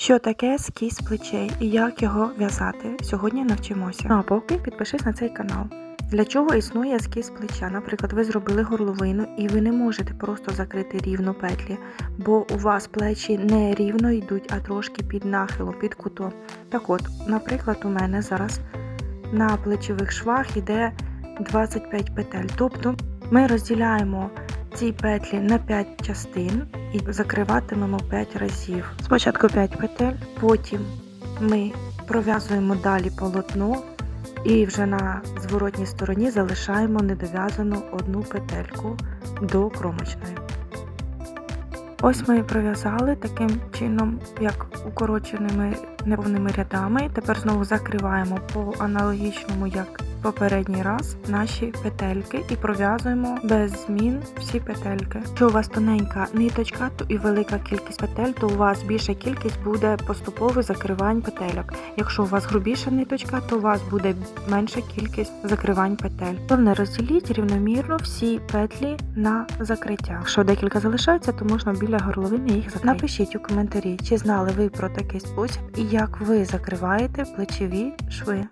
Що таке скіз плечей і як його в'язати? Сьогодні навчимося. Ну а поки підпишись на цей канал. Для чого існує скіз плеча? Наприклад, ви зробили горловину і ви не можете просто закрити рівно петлі, бо у вас плечі не рівно йдуть, а трошки під нахилом, під кутом. Так от, наприклад, у мене зараз на плечових швах йде 25 петель. Тобто ми розділяємо ці петлі на 5 частин і закриватимемо 5 разів. Спочатку 5 петель, потім ми пров'язуємо далі полотно і вже на зворотній стороні залишаємо недов'язану одну петельку до кромочної. Ось ми пров'язали таким чином, як укороченими неповними рядами. Тепер знову закриваємо по аналогічному, як попередній раз, наші петельки і пров'язуємо без змін всі петельки. Якщо у вас тоненька ниточка то і велика кількість петель, то у вас більша кількість буде поступових закривань петельок. Якщо у вас грубіша ниточка, то у вас буде менша кількість закривань петель. Головне розділіть рівномірно всі петлі на закриття. Якщо декілька залишається, то можна біля горловини їх закрити. Напишіть у коментарі, чи знали ви про такий спосіб і як ви закриваєте плечові шви.